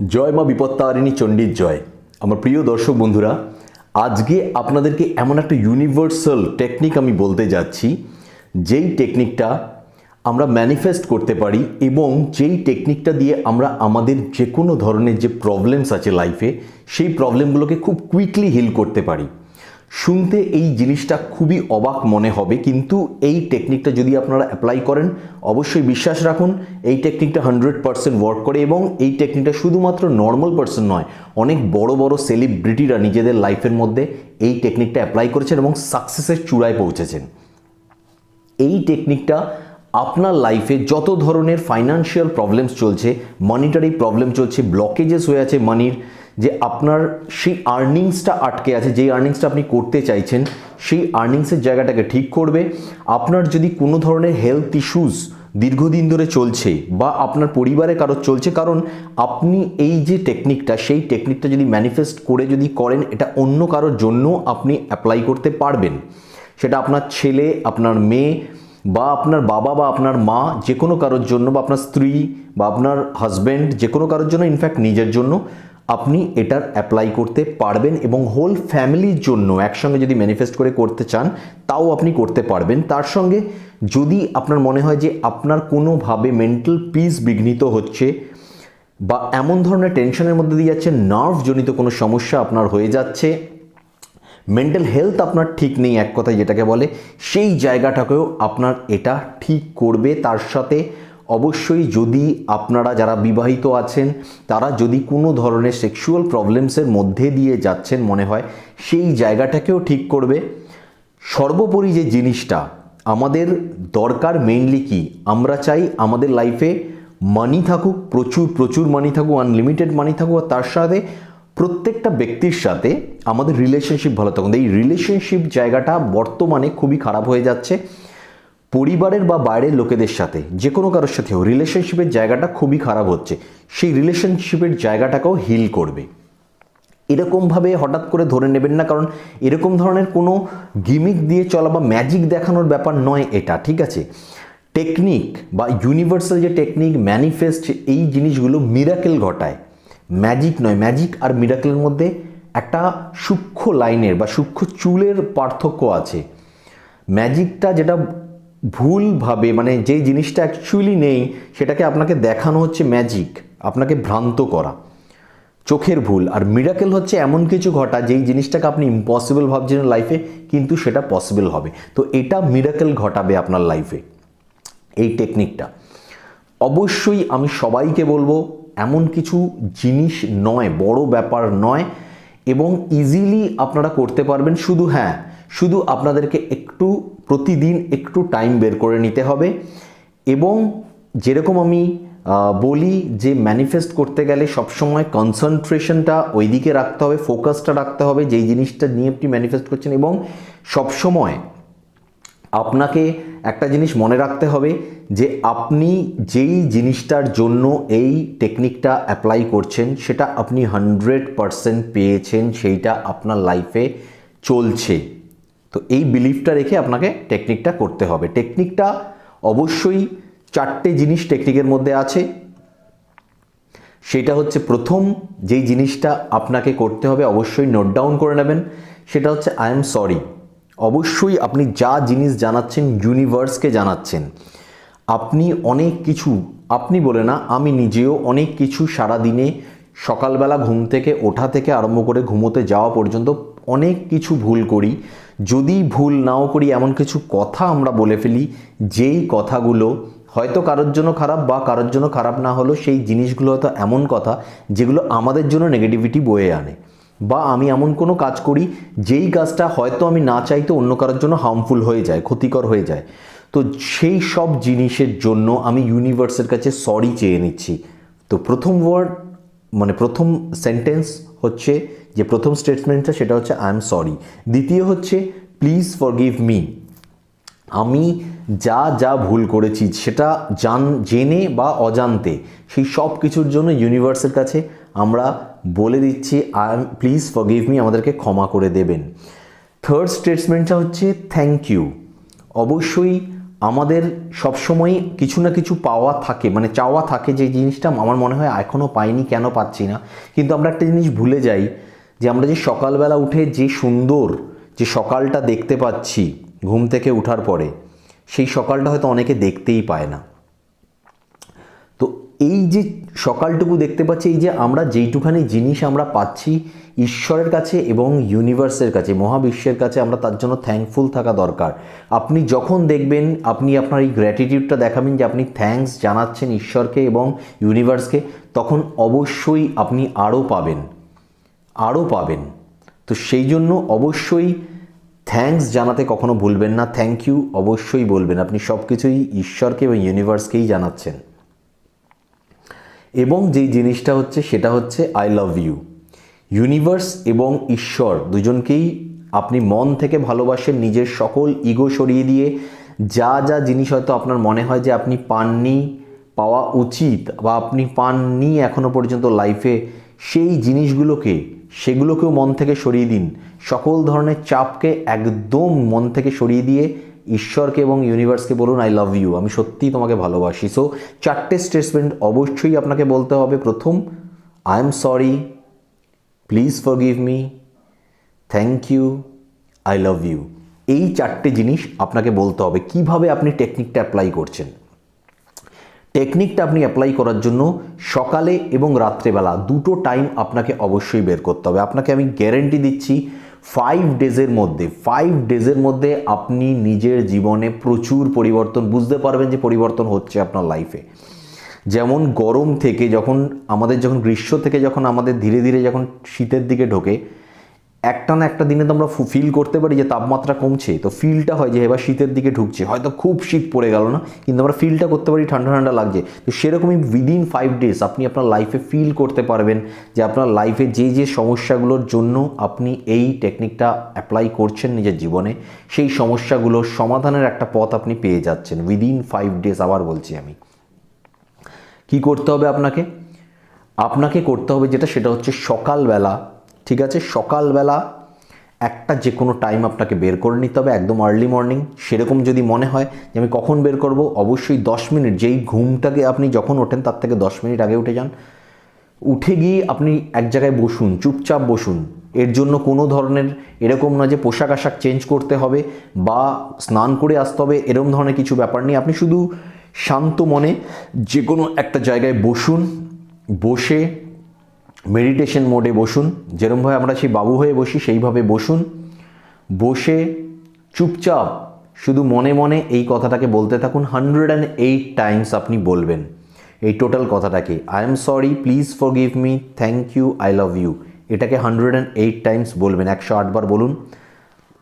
জয় মা বিপত্তারিণী চণ্ডীর জয়। আমার প্রিয় দর্শক বন্ধুরা, আজকে আপনাদেরকে এমন একটা ইউনিভার্সাল টেকনিক আমি বলতে যাচ্ছি, যেই টেকনিকটা আমরা ম্যানিফেস্ট করতে পারি এবং যেই টেকনিকটা দিয়ে আমরা আমাদের যে কোনো ধরনের যে প্রবলেমস আছে লাইফে সেই প্রবলেমগুলোকে খুব কুইকলি হিল করতে পারি। শুনতে এই জিনিসটা খুবই অবাক মনে হবে, কিন্তু এই টেকনিকটা যদি আপনারা অ্যাপ্লাই করেন, অবশ্যই বিশ্বাস রাখুন, এই টেকনিকটা হান্ড্রেড পারসেন্ট ওয়ার্ক করে এবং এই টেকনিকটা শুধুমাত্র নর্মাল পারসন নয়, অনেক বড় বড় সেলিব্রিটিরা নিজেদের লাইফের মধ্যে এই টেকনিকটা অ্যাপ্লাই করেছেন এবং সাকসেসের চূড়ায় পৌঁছেছেন। এই টেকনিকটা আপনার লাইফে যত ধরনের ফাইনান্সিয়াল প্রবলেমস চলছে মানিটারি প্রবলেম চলছে ব্লকেজেস হয়ে আছে মানির যে আপনার সেই আর্নিংসটা আটকে আছে, যেই আর্নিংসটা আপনি করতে চাইছেন, সেই আর্নিংসের জায়গাটাকে ঠিক করবে। আপনার যদি কোনো ধরনের হেলথ ইস্যুস দীর্ঘদিন ধরে চলছে বা আপনার পরিবারে কারোর চলছে, কারণ আপনি এই যে টেকনিকটা সেই টেকনিকটা যদি ম্যানিফেস্ট করে যদি করেন, এটা অন্য কারোর জন্য আপনি অ্যাপ্লাই করতে পারবেন। সেটা আপনার ছেলে, আপনার মেয়ে বা আপনার বাবা বা আপনার মা যে কোনো কারোর জন্য বা আপনার স্ত্রী বা আপনার হাজব্যান্ড যে কোনো কারোর জন্য ইনফ্যাক্ট নিজের জন্য। আপনি এটার অ্যাপ্লাই করতে পারবেন এবং হোল ফ্যামিলির জন্য একসঙ্গে যদি ম্যানিফেস্ট করে করতে চান, তাও আপনি করতে পারবেন। তার সঙ্গে যদি আপনার মনে হয় যে আপনার কোনোভাবে মেন্টাল পিস বিঘ্নিত হচ্ছে বা এমন ধরনের টেনশনের মধ্যে দিয়ে যাচ্ছে নার্ভজনিত কোনো সমস্যা আপনার হয়ে যাচ্ছে মেন্টাল হেলথ আপনার ঠিক নেই এক কথায় যেটাকে বলে, সেই জায়গাটাকেও আপনার এটা ঠিক করবে। তার সাথে অবশ্যই যদি আপনারা যারা বিবাহিত আছেন, তারা যদি কোনো ধরনের সেক্সুয়াল প্রবলেমসের মধ্যে দিয়ে যাচ্ছেন মনে হয়, সেই জায়গাটাকেও ঠিক করবে। সর্বোপরি যে জিনিসটা, আমাদের দরকার মেইনলি কি? আমরা চাই আমাদের লাইফে মানি থাকুক, প্রচুর প্রচুর মানি থাকুক আনলিমিটেড মানি থাকুক, আর তার সাথে প্রত্যেকটা ব্যক্তির সাথে আমাদের রিলেশনশিপ ভালো থাকুন এই রিলেশনশিপ জায়গাটা বর্তমানে খুবই খারাপ হয়ে যাচ্ছে। পরিবারের বা বাইরের লোকেদের সাথে, যে কোনো কারোর সাথেও রিলেশনশিপের জায়গাটা খুবই খারাপ হচ্ছে। সেই রিলেশনশিপের জায়গাটাকেও হিল করবে। এরকমভাবে হঠাৎ করে ধরে নেবেন না, কারণ এরকম ধরনের কোনো গিমিক দিয়ে চলা বা ম্যাজিক দেখানোর ব্যাপার নয় এটা, ঠিক আছে? টেকনিক বা ইউনিভার্সাল যে টেকনিক ম্যানিফেস্ট এই জিনিসগুলো মিরাকেল ঘটায়। ম্যাজিক নয় ম্যাজিক আর মিরাকেলের মধ্যে একটা সূক্ষ্ম লাইনের বা সূক্ষ্ম চুলের পার্থক্য আছে। ম্যাজিকটা যেটা ভুলভাবে মানে যেই জিনিসটা অ্যাকচুয়ালি নেই, সেটাকে আপনাকে দেখানো হচ্ছে ম্যাজিক আপনাকে ভ্রান্ত করা। চোখের ভুল। আর মিরাকেল হচ্ছে এমন কিছু ঘটা, যেই জিনিসটাকে আপনি ইম্পসিবল ভাবছেন লাইফে কিন্তু সেটা পসিবল হবে। তো এটা মিরাকেল ঘটাবে আপনার লাইফে এই টেকনিকটা অবশ্যই আমি সবাইকে বলব, এমন কিছু জিনিস নয়, বড় ব্যাপার নয়, এবং ইজিলি আপনারা করতে পারবেন। শুধু হ্যাঁ শুধু আপনাদেরকে একটু প্রতিদিন একটু টাইম বের করে নিতে হবে এবং যেরকম আমি বলি যে ম্যানিফেস্ট করতে গেলে সবসময় কনসেন্ট্রেশনটা ওইদিকে রাখতে হবে ফোকাসটা রাখতে হবে, যেই জিনিসটা নিয়ে আপনি ম্যানিফেস্ট করছেন এবং সবসময় আপনাকে একটা জিনিস মনে রাখতে হবে যে আপনি যেই জিনিসটার জন্য এই টেকনিকটা অ্যাপ্লাই করছেন, সেটা আপনি হান্ড্রেড পারসেন্ট পেয়েছেন, সেইটা আপনার লাইফে চলছে। তো এই বিলিফটা রেখে আপনাকে টেকনিকটা করতে হবে। টেকনিকটা অবশ্যই চারটে জিনিস টেকনিকের মধ্যে আছে। সেটা হচ্ছে প্রথম যেই জিনিসটা আপনাকে করতে হবে, অবশ্যই নোট ডাউন করে নেবেন। সেটা হচ্ছে আই এম সরি অবশ্যই আপনি যা জিনিস জানাচ্ছেন ইউনিভার্সকে জানাচ্ছেন। আপনি অনেক কিছু, আপনি বলে না, আমি নিজেও অনেক কিছু সারা দিনে সকালবেলা ঘুম থেকে, ওঠা থেকে আরম্ভ করে ঘুমোতে যাওয়া পর্যন্ত অনেক কিছু ভুল করি। যদি ভুল নাও করি এমন কিছু কথা আমরা বলে ফেলি, যেই কথাগুলো হয়তো কারোর জন্য খারাপ বা কারোর জন্য খারাপ না হলেও সেই জিনিসগুলো হয়তো এমন কথা যেগুলো আমাদের জন্য নেগেটিভিটি বয়ে আনে। বা আমি এমন কোনো কাজ করি, যেই কাজটা হয়তো আমি না চাইতে অন্য কারোর জন্য হার্মফুল হয়ে যায়, ক্ষতিকর হয়ে যায়। তো সেই সব জিনিসের জন্য আমি ইউনিভার্সের কাছে সরি চেয়ে নিচ্ছি। তো প্রথম ওয়ার্ড মানে প্রথম সেন্টেন্স হচ্ছে যে প্রথম স্টেটমেন্টটা সেটা হচ্ছে আই এম সরি দ্বিতীয় হচ্ছে প্লিজ ফরগিভ মি আমি যা যা ভুল করেছি, সেটা জান, জেনে বা অজান্তে, সেই সব কিছুর জন্য ইউনিভার্সের কাছে আমরা বলে দিচ্ছি I am please forgive me আমাদেরকে ক্ষমা করে দেবেন। থার্ড স্টেটমেন্টটা হচ্ছে থ্যাংক ইউ অবশ্যই আমাদের সবসময় কিছু না কিছু পাওয়া থাকে মানে চাওয়া থাকে যে জিনিসটা, আমার মনে হয় এখনও পাইনি, কেন পাচ্ছি না? কিন্তু আমরা একটা জিনিস ভুলে যাই যে আমরা যে সকালবেলা উঠে যে সুন্দর যে সকালটা দেখতে পাচ্ছি ঘুম থেকে ওঠার পরে, সেই সকালটা হয়তো অনেকে দেখতেই পায় না। তো এই যে সকালটুকু দেখতে পাচ্ছি, এই যে আমরা যেইটুখানি জিনিস আমরা পাচ্ছি ঈশ্বরের কাছে এবং ইউনিভার্সের কাছে, মহাবিশ্বের কাছে আমরা তার জন্য থ্যাঙ্কফুল থাকা দরকার। আপনি যখন দেখবেন, আপনি আপনার এই গ্র্যাটিটিউডটা দেখাবেন যে আপনি থ্যাঙ্কস জানাচ্ছেন ঈশ্বরকে এবং ইউনিভার্সকে তখন অবশ্যই আপনি আরও পাবেন। আরও পাবেন। তো সেই জন্য অবশ্যই থ্যাঙ্কস জানাতে কখনো ভুলবেন না। থ্যাংক ইউ অবশ্যই বলবেন। আপনি সব কিছুই ঈশ্বরকে এবং ইউনিভার্সকেই জানাচ্ছেন। এবং যেই জিনিসটা হচ্ছে, সেটা হচ্ছে আই লাভ ইউ ইউনিভার্স এবং ঈশ্বর দুজনকেই আপনি মন থেকে ভালোবাসেন, নিজের সকল ইগো সরিয়ে দিয়ে যা যা জিনিস হয়তো আপনার মনে হয় যে আপনি পাননি, পাওয়া উচিত বা আপনি পাননি এখনও পর্যন্ত লাইফে সেই জিনিসগুলোকে সেগুলোকেও মন থেকে সরিয়ে দিন। সকল ধরনের চাপকে একদম মন থেকে সরিয়ে দিয়ে ঈশ্বরকে এবং ইউনিভার্সকে বলুন আই লাভ ইউ আমি সত্যিই তোমাকে ভালোবাসি। সো চারটে স্টেটমেন্ট অবশ্যই আপনাকে বলতে হবে। প্রথম I am sorry please forgive me thank you I love you এই চারটে জিনিস আপনাকে বলতে হবে। কীভাবে আপনি টেকনিকটা অ্যাপ্লাই করছেন? টেকনিকটা আপনি অ্যাপ্লাই করার জন্য সকালে এবং রাত্রেবেলা দুটো টাইম আপনাকে অবশ্যই বের করতে হবে। আপনাকে আমি গ্যারেন্টি দিচ্ছি ফাইভ ডেজের মধ্যে ফাইভ ডেজের মধ্যে আপনি নিজের জীবনে প্রচুর পরিবর্তন, বুঝতে পারবেন যে পরিবর্তন হচ্ছে আপনার লাইফে যেমন গরম থেকে যখন আমাদের, যখন গ্রীষ্ম থেকে যখন আমাদের ধীরে ধীরে যখন শীতের দিকে ঢোকে একটা না একটা দিনে তো আমরা ফিল করতে পারি যে তাপমাত্রা কমছে। তো ফিলটা হয় যে, এবার শীতের দিকে ঢুকছে। হয়তো খুব শীত পড়ে গেল না, কিন্তু আমরা ফিলটা করতে পারি, ঠান্ডা ঠান্ডা লাগছে। তো সেরকমই উইদিন ফাইভ ডেজ আপনি আপনার লাইফে ফিল করতে পারবেন যে আপনার লাইফে যে যে সমস্যাগুলোর জন্য আপনি এই টেকনিকটা অ্যাপ্লাই করছেন নিজের জীবনে, সেই সমস্যাগুলোর সমাধানের একটা পথ আপনি পেয়ে যাচ্ছেন। উইদিন ফাইভ ডেজ আবার বলছি আমি। কি করতে হবে আপনাকে? আপনাকে করতে হবে যেটা, সেটা হচ্ছে সকালবেলা ঠিক আছে? সকালবেলা একটা যে কোনো টাইম আপনাকে বের করে নিতে হবে, একদম আর্লি মর্নিং সেরকম যদি মনে হয় যে আমি কখন বের করব, অবশ্যই দশ মিনিট, যেই ঘুমটাকে আপনি যখন ওঠেন তার থেকে দশ মিনিট আগে উঠে যান। উঠে গিয়ে আপনি এক জায়গায় বসুন, চুপচাপ বসুন। এর জন্য কোনো ধরনের এরকম না যে পোশাক আশাক চেঞ্জ করতে হবে বা স্নান করে আসতে হবে এরকম ধরনের কিছু ব্যাপার নেই। আপনি শুধু শান্ত মনে যে কোনো একটা জায়গায় বসুন, বসে মেডিটেশন মোডে বসুন। যেরমভাবে আমরা সেই বাবু হয়ে বসি, সেইভাবে বসুন। বসে চুপচাপ শুধু মনে মনে এই কথাটাকে বলতে থাকুন। হান্ড্রেড অ্যান্ড এইট টাইমস আপনি বলবেন এই টোটাল কথাটাকে। I am sorry please forgive me thank you I love you এটাকে হান্ড্রেড অ্যান্ড এইট টাইমস বলবেন, একশো আটবার বলুন।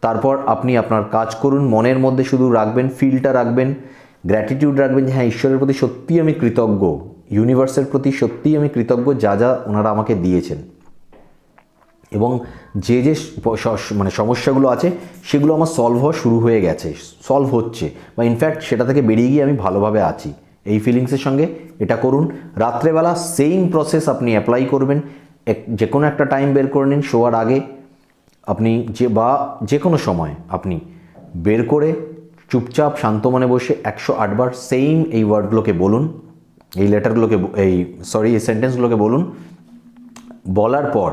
তারপর আপনি আপনার কাজ করুন, মনের মধ্যে শুধু রাখবেন ফিলটা রাখবেন গ্র্যাটিটিউড রাখবেন যে হ্যাঁ ঈশ্বরের প্রতি সত্যিই আমি কৃতজ্ঞ। ইউনিভার্সের প্রতি সত্যিই আমি কৃতজ্ঞ যা যা ওনারা আমাকে দিয়েছেন। এবং যে যে মানে সমস্যাগুলো আছে, সেগুলো আমার সলভ হওয়া শুরু হয়ে গেছে সলভ হচ্ছে বা ইনফ্যাক্ট সেটা থেকে বেরিয়ে গিয়ে আমি ভালোভাবে আছি। এই ফিলিংসের সঙ্গে এটা করুন। রাত্রেবেলা সেম প্রসেস আপনি অ্যাপ্লাই করবেন। যে কোনো একটা টাইম বের করে নিন শোয়ার আগে। আপনি যে, বা যে কোনো সময় আপনি বের করে চুপচাপ শান্ত মনে বসে একশো আটবার সেম এই ওয়ার্ডগুলোকে বলুন। এই লেটারগুলোকে এই সরি এই সেন্টেন্সগুলোকে বলুন। বলার পর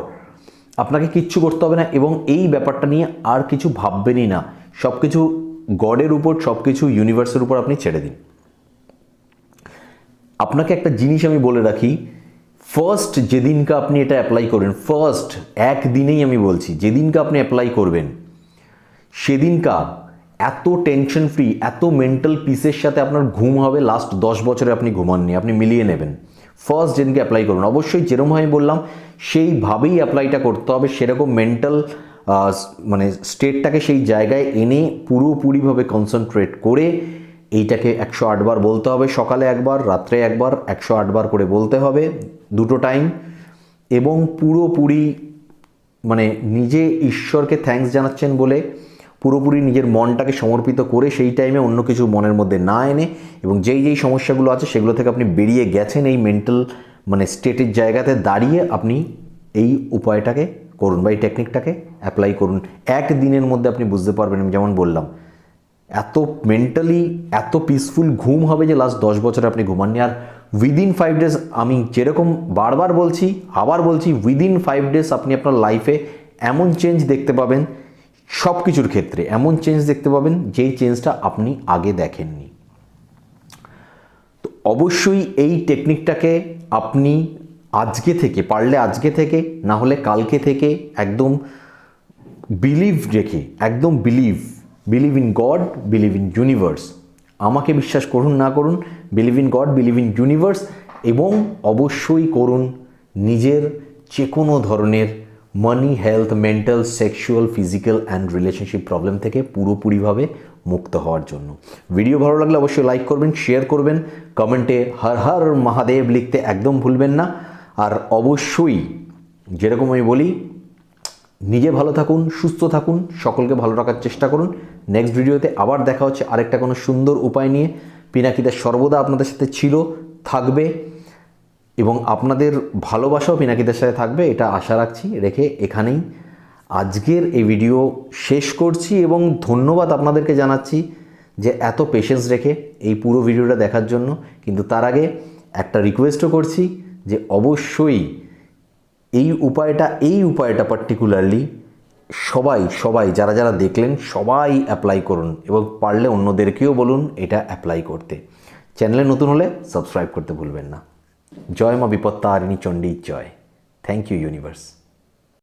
আপনাকে কিচ্ছু করতে হবে না এবং এই ব্যাপারটা নিয়ে আর কিছু ভাববেনই না। সব কিছু গডের উপর সব কিছু ইউনিভার্সের উপর আপনি ছেড়ে দিন। আপনাকে একটা জিনিস আমি বলে রাখি ফার্স্ট যেদিনকে আপনি এটা অ্যাপ্লাই করবেন ফার্স্ট একদিনেই আমি বলছি, যেদিনকে আপনি অ্যাপ্লাই করবেন, সেদিনকা এত টেনশন ফ্রি এত মেন্টাল পিসের সাথে আপনার ঘুম হবে লাস্ট দশ বছরে আপনি ঘুমাননি, আপনি মিলিয়ে নেবেন। ফার্স্ট যেদিনকে অ্যাপ্লাই করুন, অবশ্যই যেরকম আমি বললাম, সেইভাবেই অ্যাপ্লাইটা করতে হবে, সেরকম মেন্টাল মানে স্টেটটাকে সেই জায়গায় এনে পুরোপুরিভাবে কনসেন্ট্রেট করে এইটাকে একশো আটবার বলতে হবে, সকালে একবার রাত্রে একবার একশো আটবার করে বলতে হবে, দুটো টাইম এবং পুরোপুরি মানে নিজে ঈশ্বরকে থ্যাঙ্কস জানাচ্ছেন বলে পুরোপুরি নিজের মনটাকে সমর্পিত করে সেই টাইমে অন্য কিছু মনের মধ্যে না এনে এবং যেই যেই সমস্যাগুলো আছে সেগুলো থেকে আপনি বেরিয়ে গেছেন এই মেন্টাল মানে স্টেটের জায়গাতে দাঁড়িয়ে আপনি এই উপায়টাকে করুন বা এই টেকনিকটাকে অ্যাপ্লাই করুন। এক দিনের মধ্যে আপনি বুঝতে পারবেন, আমি যেমন বললাম, এত মেন্টালি এত পিসফুল ঘুম হবে যে লাস্ট দশ বছরে আপনি ঘুমাননি। আর উইদিন ফাইভ ডেজ আমি যেরকম বারবার বলছি, আবার বলছি উইদিন ফাইভ ডেজ আপনি আপনার লাইফে এমন চেঞ্জ দেখতে পাবেন সব কিছুর ক্ষেত্রে এমন চেঞ্জ দেখতে পাবেন, যেই চেঞ্জটা আপনি আগে দেখেননি। তো অবশ্যই এই টেকনিকটাকে আপনি আজকে থেকে, পারলে আজকে থেকে, না হলে কালকে থেকে একদম বিলিভ রেখে, একদম believe believe in God believe in universe আমাকে বিশ্বাস করুন, না করুন believe in God believe in universe এবং অবশ্যই করুন নিজের যে কোনো ধরনের money health mental sexual physical and relationship problem থেকে পুরোপুরিভাবে মুক্ত হওয়ার জন্য। ভিডিও ভালো লাগলে অবশ্যই লাইক করবেন শেয়ার করবেন কমেন্টে হর হর মহাদেব লিখতে একদম ভুলবেন না। আর অবশ্যই যেরকম আমি বলি, নিজে ভালো থাকুন, সুস্থ থাকুন, সকলকে ভালো রাখার চেষ্টা করুন। নেক্সট ভিডিওতে আবার দেখা হচ্ছে আরেকটা কোনো সুন্দর উপায় নিয়ে। পিনাকিদা সর্বদা আপনাদের সাথে ছিল, থাকবে। এবং আপনাদের ভালোবাসাও পিনাকিদের সাথে থাকবে, এটা আশা রাখছি। রেখে এখানেই আজকের এই ভিডিও শেষ করছি এবং ধন্যবাদ আপনাদেরকে জানাচ্ছি যে এত পেশেন্স রেখে এই পুরো ভিডিওটা দেখার জন্য। কিন্তু তার আগে একটা রিকোয়েস্টও করছি যে অবশ্যই এই উপায়টা এই উপায়টা পার্টিকুলারলি সবাই সবাই, যারা যারা দেখলেন, সবাই অ্যাপ্লাই করুন এবং পারলে অন্যদেরকেও বলুন এটা অ্যাপ্লাই করতে। চ্যানেলে নতুন হলে সাবস্ক্রাইব করতে ভুলবেন না। জয় মা বিপত্তারিণী চণ্ডী জয়। Thank you universe